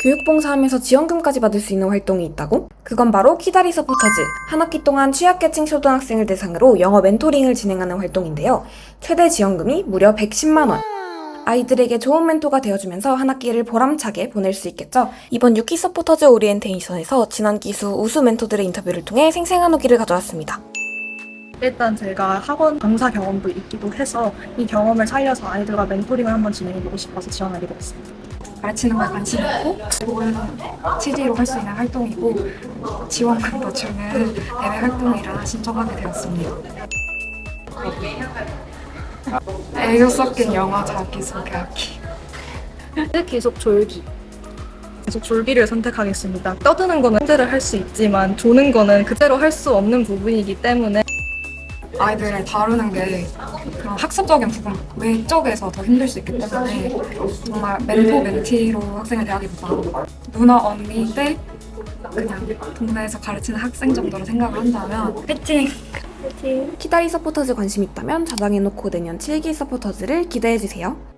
교육봉사하면서 지원금까지 받을 수 있는 활동이 있다고? 그건 바로 키다리 서포터즈. 한 학기 동안 취약계층 초등학생을 대상으로 영어 멘토링을 진행하는 활동인데요. 최대 지원금이 무려 110만원. 아이들에게 좋은 멘토가 되어주면서 한 학기를 보람차게 보낼 수 있겠죠. 이번 유키 서포터즈 오리엔테이션에서 지난 기수 우수 멘토들의 인터뷰를 통해 생생한 후기를 가져왔습니다. 일단 제가 학원 강사 경험도 있기도 해서 이 경험을 살려서 아이들과 멘토링을 한번 진행해보고 싶어서 지원하게 됐습니다. 가르치는 거에 관심이 있고 좋은 취지로 할 수 있는 활동이고 지원금도 주는 대외 활동이라 신청하게 되었습니다. 애교 섞인 영어 자기소개하기 계속 졸기. 계속 졸기를 선택하겠습니다. 떠드는 거는 현재를 할 수 있지만 조는 거는 그대로 할 수 없는 부분이기 때문에 아이들을 다루는 게 그런 학습적인 부분 외적에서 더 힘들 수 있기 때문에 정말 멘토 멘티로 학생을 대하기보다 누나 언니 때 그냥 동네에서 가르치는 학생 정도로 생각을 한다면 화이팅! 키다리 서포터즈 관심 있다면 저장해놓고 내년 7기 서포터즈를 기대해주세요.